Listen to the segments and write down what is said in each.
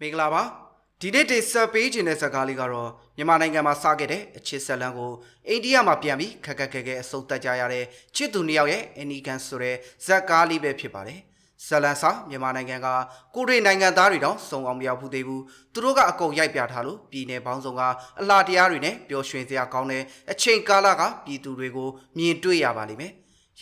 မင်္ဂလာပါဒီနေ့တင်ဆက်ပေးခြင်းတဲ့ဇာတ်ကားလေးကတော့မြန်မာနိုင်ငံမှာစခဲ့တဲ့အချစ်ဇာတ်လမ်းကိုအိန္ဒိယမှာပြန်ပြီးခက်ခက်ခဲခဲအဆုံးသတ်ကြရတဲ့ချစ်သူနှစ်ယောက်ရဲ့အနီကန်ဆိုတဲ့ဇာတ်ကားလေးပဲဖြစ်ပါတယ်ဇာတ်လမ်းစာမြန်မာနိုင်ငံကကိုရီနိုင်ငံသားတွေတော့စုံအောင်မရောက်ဘူးသေးဘူးသူတို့ကအကုန်ရိုက်ပြထားလို့ပြည်내ပေါင်းစုံကအလားတရားတွေနဲ့ပျော်ရွှင်စရာကောင်းတဲ့အချိန်ကာလကပြည်သူတွေကိုမြင်တွေ့ရပါလိမ့်မယ်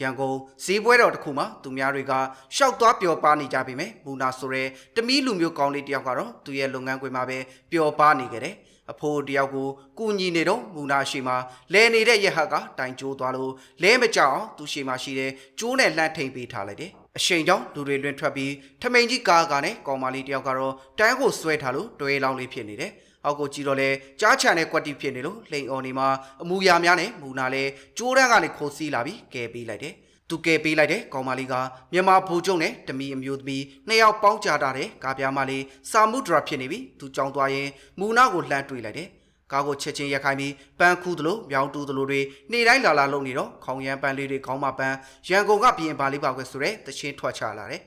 ရန်ကုန်ဈေးပွဲတော်တစ်ခုမှာသူများတွေကရှောက်သွားပျော်ပါနေကြပြီမယ်မူနာဆိုရဲတမီးလူမျိုးကောင်းလေးတယောက်ကတော့သူ့ရဲ့လုပ်ငန်းခွင်မှာပဲပျော်ပါနေကြတယ်အဖိုးတယောက်ကိုကုညီနေတော့မူနာရှိမှာလဲနေတဲ့ရဟတ်ကတိုင်ကျိုးသွားလို့လဲမကြောက်အောင်သူရှိမှရှိတဲ့ကျိုးနဲ့လှမ်းထိန်ပေးထားလိုက်တယ်အရှိန်ကြောင့်လူတွေလွင်ထွက်ပြီးထမိန်ကြီးကားကားနဲ့ကောင်မလေးတယောက်ကတော့တန်းကိုဆွဲထားလို့တွဲလောင်းလေးဖြစ်နေတယ် အောက်ကိုကြည့်တော့လဲကြားချန်တဲ့ကွက်တီဖြစ်နေလို့လိန်အော်နေမှာအမူအရာများနဲ့မူနာလဲကျိုးတန်းကနေခိုးစီးလာပြီးကဲပေးလိုက်တယ်သူကဲပေးလိုက်တဲ့ကောင်မလေးကမြန်မာဘူကျုံနဲ့တမီအမျိုးသမီးနှစ်ယောက်ပေါင်းကြတာတဲ့ကားပြားမလေးစာမှုဒရာဖြစ်နေပြီသူကြောင်းသွားရင်မူနာကိုလှမ်းတွေ့လိုက်တယ်ကားကိုချက်ချင်းရက်ခိုင်းပြီးပန်းခူးသလိုမြောင်းတူးသလိုတွေနေတိုင်းလာလာလုံနေတော့ခေါင်ရမ်းပန်းလေးတွေခေါင်းမပန်းရန်ကုန်ကပြင်ပါလေးပါခွဲဆိုတဲ့တချင်းထွက်ချလာတယ်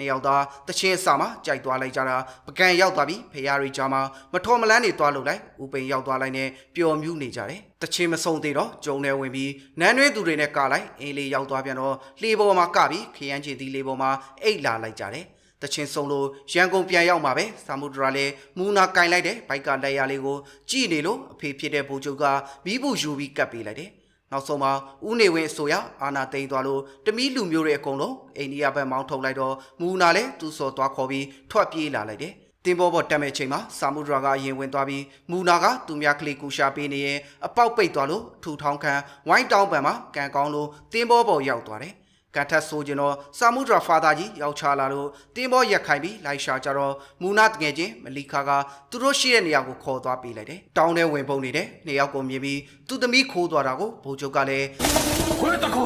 နှစ်ယောက်သားတချင်းအစာမှာကြိုက်သွားလိုက်ကြတာပကံရောက်သွားပြီးဖရာရီကြားမှာမထော်မလန်းနေသွားလို့လိုက်ဥပိန်ရောက်သွားလိုက်နဲ့ပျော်မြူးနေကြတယ်တချင်းမဆုံးသေးတော့ကျုံနေဝင်ပြီးနန်းရွေးသူတွေနဲ့ကလိုက်အင်းလေးရောက်သွားပြန်တော့လှေပေါ်မှာကပြီးခရမ်းချီသီးလေးပေါ်မှာအိတ်လာလိုက်ကြတယ်တချင်းဆုံးလို့ရန်ကုန်ပြန်ရောက်မှာပဲစာမုဒရာလေးမူနာကင်လိုက်တဲ့ဘိုက်ကလက်ရလေးကိုကြည့်နေလို့အဖေဖြစ်တဲ့ဘူချုပ်ကမီးဘူးယူပြီးကပ်ပေးလိုက်တယ် နောက်ဆုံးမှာဦးနေဝင်းအဆိုရအာနာသိမ့်သွားလို့တမီးလူမျိုးတွေအကုန်လုံးအိန္ဒိယဘက်မောင်းထုတ်လိုက်တော့မူနာလည်းသူ့စော်သွားခေါ်ပြီးထွက်ပြေးလာလိုက်တယ်တင်ဘောပေါ်တက်မဲ့ချိန်မှာစာမုဒရာကရင်ဝင်သွားပြီးမူနာကသူများကလေးကူရှာပေးနေရင်အပေါက်ပိတ်သွားလို့ထူထောင်းခံဝိုင်းတောင်းပံမှာကန်ကောင်းလို့တင်ဘောပေါ်ရောက်သွားတယ် ကန်ထက်ဆိုကျင်တော့စာမုဒရာဖာသာကြီးရောက်ချလာလို့တင်းဘောရက်ခိုင်ပြီးလိုက်ရှာကြတော့မူနာတငယ်ချင်းမလီခါကသူတို့ရှိတဲ့နေရာကိုခေါ်သွားပေးလိုက်တယ်။တောင်းထဲဝင်ပုံနေတဲ့နေရာကိုမြင်ပြီးသူ့သမီးခိုးသွားတာကိုဘိုးချုပ်ကလည်းခွေးတခု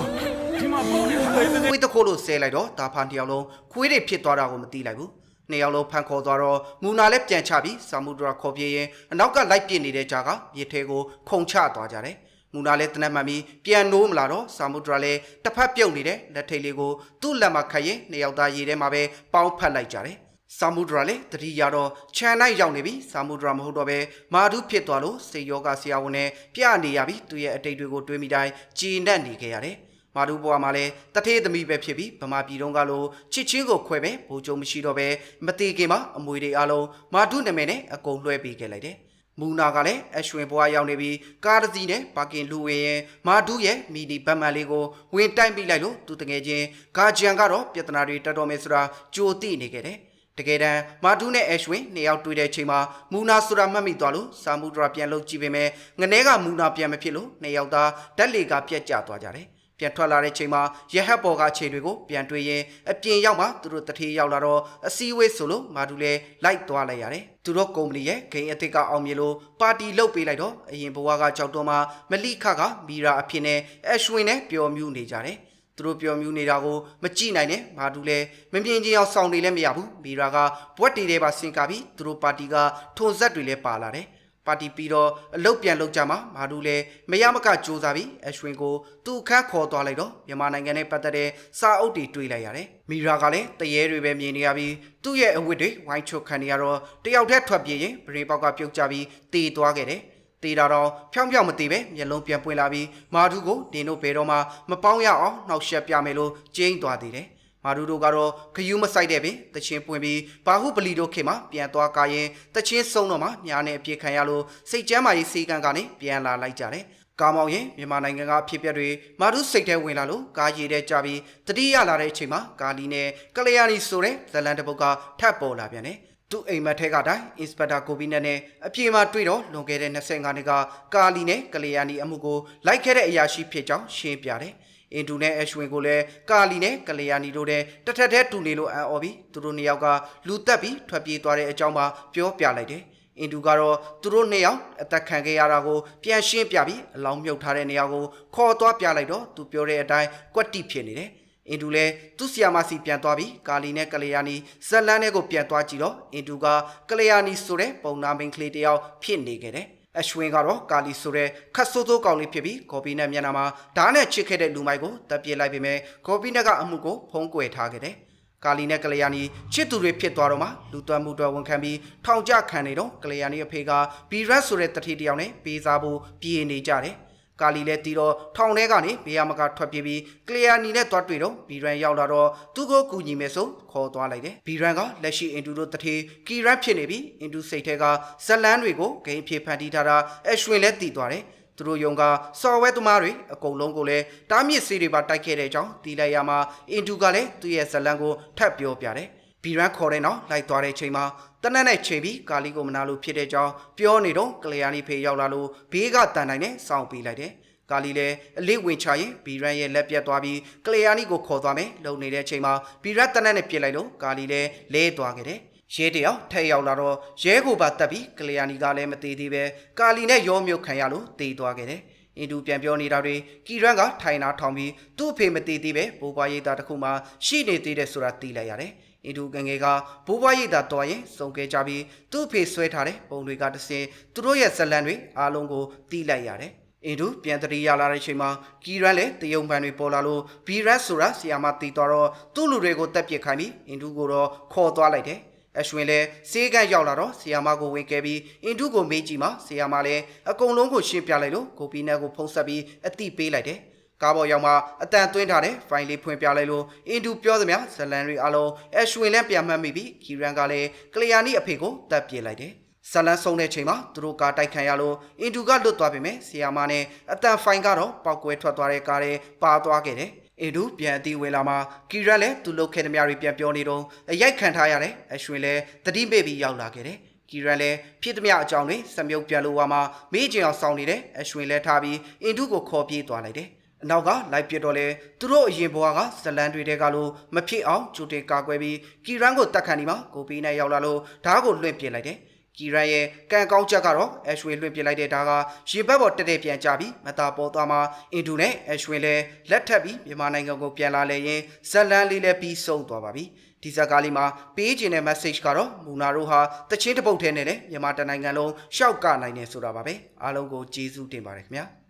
ဒီမှာပေါနေတာလေခွေးတခိုးလို့ဆဲလိုက်တော့ဒါဖန်တယောက်လုံးခွေးတွေဖြစ်သွားတာကိုမသိလိုက်ဘူး။နှစ်ယောက်လုံးဖန်ခေါ်သွားတော့မူနာလည်းပြန်ချပြီးစာမုဒရာခေါ်ပြေးရင်အနောက်ကလိုက်ပြစ်နေတဲ့ကြားကမြစ်ထဲကိုခုန်ချသွားကြတယ်။ မူနာလည်းတနက်မှန်ပြီးပြန်နိုးမလာတော့စာမုဒရာလည်းတစ်ဖက်ပြုတ်နေတဲ့လက်ထိတ်လေးကိုသူ့လက်မှာခတ်ရင်နှစ်ယောက်သားရေထဲမှာပဲပေါင်းဖက်လိုက်ကြတယ်။စာမုဒရာလည်းတတိရတော့ခြံနိုင်ရောက်နေပြီစာမုဒရာမဟုတ်တော့ပဲမာဓုဖြစ်သွားလို့စေယောဂဆရာဝန်နဲ့ပြနေရပြီသူရဲ့အတိတ်တွေကိုတွေးမိတိုင်းကြည်နက်နေခဲ့ရတယ်။မာဓုဘွားမှာလည်းတထေးသမီးပဲဖြစ်ပြီးဗမာပြည်တုန်းကလို့ချစ်ချင်းကိုခွဲပဲဘိုးကျုံမရှိတော့ပဲမတေခင်မှာအမွေတွေအလုံးမာဓုနာမည်နဲ့အကုန်လွှဲပေးခဲ့လိုက်တယ်။ မူနာကလည်းအရွှင်ဘွားရောက်နေပြီးကားတစ်စီးနဲ့ပါကင်လူဝင်ရင်မာဒုရဲ့မီနီဘတ်မန်လေးကိုဝင်တိုက်ပြီးလိုက်လို့သူတငယ်ချင်းဂါဂျန်ကတော့ပြဿနာတွေတက်တော်မယ်ဆိုတာကြိုသိနေခဲ့တယ်တကယ်တမ်းမာဒုနဲ့အရွှင်နှစ်ယောက်တွေ့တဲ့ချိန်မှာမူနာဆိုတာမှတ်မိသွားလို့စာမူဒရာပြန်လုပ်ကြည့်ပေမဲ့ငနဲကမူနာပြန်မဖြစ်လို့နှစ်ယောက်သားဓာတ်လေကပြက်ကျသွားကြတယ် ပြန်ထွက်လာတဲ့ချိန်မှာရဟတ်ပေါ်ကခြေတွေကိုပြန်တွေ့ရင်အပြင်ရောက်မှသူတို့တထေးရောက်လာတော့အစည်းအဝေးဆိုလို့မာဒူလည်းလိုက်သွားလိုက်ရတယ်သူတို့ကုမ္ပဏီရဲ့ဂိမ်းအသစ်ကအောင်မြင်လို့ပါတီလုပ်ပေးလိုက်တော့အရင်ဘဝကကြောက်တော့မှမလိခကမီရာအဖြစ်နဲ့အရွှင်နဲ့ပျော်မြူးနေကြတယ်သူတို့ပျော်မြူးနေတာကိုမကြည့်နိုင်နဲ့မာဒူလည်းမမြင်ချင်းအောင်ဆောင်နေလည်းမရဘူးမီရာကဘွက်တီတွေပါဆင်ကာပြီးသူတို့ပါတီကထုံဆက်တွေလည်းပါလာတယ် ပါတီပြီးတော့အလုတ်ပြန်လုတ်ကြမှာမာဒူလည်းမရမကစူးစားပြီးအရွှင်ကိုသူ့အခန်းခေါ်သွားလိုက်တော့မြန်မာနိုင်ငံနဲ့ပတ်သက်တဲ့စာအုပ်တွေတွေ့လိုက်ရတယ်။မီရာကလည်းတရေတွေပဲမြင်နေရပြီးသူ့ရဲ့အဝတ်တွေဝိုင်းချုပ်ခံနေရတော့တယောက်တည်းထွက်ပြေးရင်ဗရင်ပေါက်ကပြုတ်ကျပြီးတေသွားခဲ့တယ်။တေတာတော့ဖြောင်းဖြောင်းမသေးပဲမျက်လုံးပြန်ပွင့်လာပြီးမာဒူကိုဒင်းတို့ဘယ်တော့မှမပေါင်းရအောင်နှောက်ရှက်ပြမယ်လို့ကျင်းသွားသေးတယ်။ မာဒူတို့ကတော့ခယူးမဆိုင်တဲ့ပင်တချင်းပွင့်ပြီးဘာဟုပလီတို့ခေတ်မှာပြန်သွားကာရင်တချင်းဆုံးတော့မှညာနဲ့အပြေခံရလို့စိတ်ကြမ်းမာရေးစေကံကနေပြန်လာလိုက်ကြတယ်။ကာမောင်ရင်မြန်မာနိုင်ငံကအဖြစ်အပျက်တွေမာဒုစိတ်ထဲဝင်လာလို့ကားရည်တဲ့ကြပြီးတတိယလာတဲ့အချိန်မှာကာလီနဲ့ကလျာဏီဆိုတဲ့ဇလန်တပုတ်ကထပ်ပေါ်လာပြန်တယ်။ သူ့အိမ်မက်ထဲကတိုင်းအင်စပက်တာကိုဘီနက်နဲ့အပြေမှာတွေ့တော့လွန်ခဲ့တဲ့25နှစ်ကကာလီနဲ့ကလျာဏီအမှုကိုလိုက်ခဲ့တဲ့အရာရှိဖြစ်ကြောင်းရှင်းပြတယ်။အင်ဒူနဲ့အရွှင်ကိုလည်းကာလီနဲ့ကလျာဏီတို့တဲ့တထက်ထဲတူနေလို့အံ့ဩပြီးသူတို့နှစ်ယောက်ကလူတက်ပြီးထွက်ပြေးသွားတဲ့အကြောင်းပါပြောပြလိုက်တယ်။အင်ဒူကတော့သူတို့နှစ်ယောက်အသက်ခံခဲ့ရတာကိုပြန်ရှင်းပြပြီးအလောင်းမြုပ်ထားတဲ့နေရာကိုခေါ်သွားပြလိုက်တော့သူပြောတဲ့အတိုင်းကွက်တိဖြစ်နေတယ်။ အင်ဒူလည်းသူ့ဆီယာမစီပြန်သွားပြီးကာလီနဲ့ကလျာဏီဇက်လန်းနဲ့ကိုပြန်သွားကြည့်တော့အင်ဒူကကလျာဏီဆိုတဲ့ပုံနာမင်းကလေးတစ်ယောက်ဖြစ်နေခဲ့တယ်။အရွှင်ကတော့ကာလီဆိုတဲ့ခတ်ဆိုးဆိုးကောင်လေးဖြစ်ပြီးကော်ပီနဲ့မျက်နှာမှာဓာတ်နဲ့ချစ်ခဲ့တဲ့လူမိုက်ကိုတပ်ပြစ်လိုက်ပေမဲ့ကော်ပီနဲ့ကအမှုကိုဖုံးကွယ်ထားခဲ့တယ်။ကာလီနဲ့ကလျာဏီချစ်သူတွေဖြစ်သွားတော့မှလူသွမ်းမှုတော်ဝန်ခံပြီးထောင်ကျခံနေတော့ကလျာဏီအဖေကဘီရက်ဆိုတဲ့တတိတယောက်နဲ့ပေးစားဖို့ပြေးနေကြတယ် ကာလီလည်းတီတော့ထောင်ထဲကနေဘေးရမကထွက်ပြေးပြီးကလျာဏီနဲ့တွားတွေ့တော့ဘီရန်ရောက်လာတော့သူ့ကိုကူညီမယ်ဆိုခေါ်သွားလိုက်တယ်ဘီရန်ကလက်ရှိအင်တူတို့တတိကီရန်ဖြစ်နေပြီးအင်တူစိတ်ထဲကဇလန်းတွေကိုဂိမ်းဖြစ်ဖန်တီးထားတာအရွှင်လည်းတည်သွားတယ်သူတို့ယုံကစော်ဝဲသမားတွေအကုန်လုံးကိုလည်းတားမြစ်စီးတွေပါတိုက်ခဲ့တဲ့အကြောင်းတီးလိုက်ရမှာအင်တူကလည်းသူ့ရဲ့ဇလန်းကိုထပ်ပြောပြတယ်ဘီရန်ခေါ်တဲ့နောက်လိုက်သွားတဲ့ချိန်မှာ တနက်နဲ့ချိန်ပြီးကာလီကိုမနာလို့ဖြစ်တဲ့ကြောင်းပြောနေတော့ကလျာဏီဖေရောက်လာလို့ဘေးကတန်တိုင်းနဲ့စောင့်ပေးလိုက်တယ်ကာလီလည်းအလေးဝင်ချရင်ဘီရန်ရဲ့လက်ပြတ်သွားပြီးကလျာဏီကိုခေါ်သွားမယ်လုံနေတဲ့အချိန်မှာဘီရန်တနက်နဲ့ပြစ်လိုက်လို့ကာလီလည်းလဲသွားခဲ့တယ်ရဲတယောက်ထက်ရောက်လာတော့ရဲကိုပါတက်ပြီးကလျာဏီကလည်းမသေးသေးပဲကာလီနဲ့ရောမြုပ်ခံရလို့တေးသွားခဲ့တယ်အင်ဒူပြန်ပြောနေတာတွေကီရန်ကထိုင်နာထောင်ပြီးသူ့အဖေမသေးသေးပဲဘိုးဘွားရိတ်သားတစ်ခုမှရှိနေသေးတယ်ဆိုတာသိလိုက်ရတယ် အင်ဒူငယ်ငယ်ကဘိုးဘွားရိတ်သားတော်ရင်စုံခဲ့ကြပြီးသူ့အဖေဆွဲထားတဲ့ပုံတွေကတစ်စင်သူတို့ရဲ့ဇလံတွေအားလုံးကိုသိလိုက်ရတယ်အင်ဒူပြန်တရီရလာတဲ့အချိန်မှာကီရန်လည်းတယုံပန်တွေပေါ်လာလို့ဘီရက်ဆိုတာဆီယာမတီတော်တော့သူ့လူတွေကိုတက်ပစ်ခိုင်းပြီးအင်ဒူကိုတော့ခေါ်သွားလိုက်တယ်အရွှင်လဲစေးကန့်ရောက်လာတော့ဆီယာမကိုဝင်ခဲ့ပြီးအင်ဒုကိုမေးကြည့်မှဆီယာမလည်းအကုန်လုံးကိုရှင်းပြလိုက်လို့ကိုပီနက်ကိုဖုံးဆက်ပြီးအတိပေးလိုက်တယ် ကားပေါ်ရောက်မှအတန်သွင်းထားတဲ့ဖိုင်လေးဖွင့်ပြလိုက်လို့အင်ဒူပြောသမျှဇလန်တွေအလုံးအရွှင်လဲပြန်မှတ်မိပြီးခီရန်ကလည်းကလျာဏီအဖေကိုတပ်ပြေးလိုက်တယ်ဇလန်ဆုံးတဲ့ချိန်မှာသူတို့ကားတိုက်ခံရလို့အင်ဒူကလွတ်သွားပြီမဲ့ဆီယာမနဲ့အတန်ဖိုင်ကတော့ပောက်ကွဲထွက်သွားတဲ့ကားတွေပါသွားခဲ့တယ်အင်ဒူပြန်အတီးဝင်လာမှာကီရက်လည်းသူလုတ်ခဲ့သမျှတွေပြန်ပြောနေတော့အရိုက်ခံထားရတယ်အရွှင်လည်းတတိမေ့ပြီးရောက်လာခဲ့တယ်ကီရန်လည်းဖြစ်သမျှအကြောင်းတွေစမြုပ်ပြန်လို့ဝါမှာမေးချင်အောင်စောင့်နေတယ်အရွှင်လည်းထားပြီးအင်ဒူကိုခေါ်ပြေးသွားလိုက်တယ် အနောက်ကလိုက်ပြစ်တော့လေသူတို့အရင်ဘွားကဇလန်တွေတဲကလို့မဖြစ်အောင်ကြိုတင်ကာကွယ်ပြီးကီရန်ကိုတတ်ခံဒီမှာကိုပီးနဲ့ရောက်လာလို့ဓာတ်ကိုလွှင့်ပစ်လိုက်တယ်ကီရန်ရဲ့ကံကောင်းချက်ကတော့အရွှေလွှင့်ပစ်လိုက်တဲ့ဓာတ်ကရေဘက်ပေါ်တက်တက်ပြန်ကြပြီးမတာပေါ်သွားမှာအင်ဒူနဲ့အရွှေလည်းလက်ထပ်ပြီးမြန်မာနိုင်ငံကိုပြန်လာလေရင်ဇလန်လေးလည်းပြီးဆုံးသွားပါပြီဒီဇက်ကားလေးမှာပေးခြင်းတဲ့ message ကတော့မူနာတို့ဟာတချင်းတစ်ပုတ်ထဲနဲ့လေမြန်မာတနိုင်ငံလုံးရှောက်ကနိုင်နေဆိုတာပါပဲအားလုံးကိုကျေးဇူးတင်ပါတယ်ခင်ဗျာ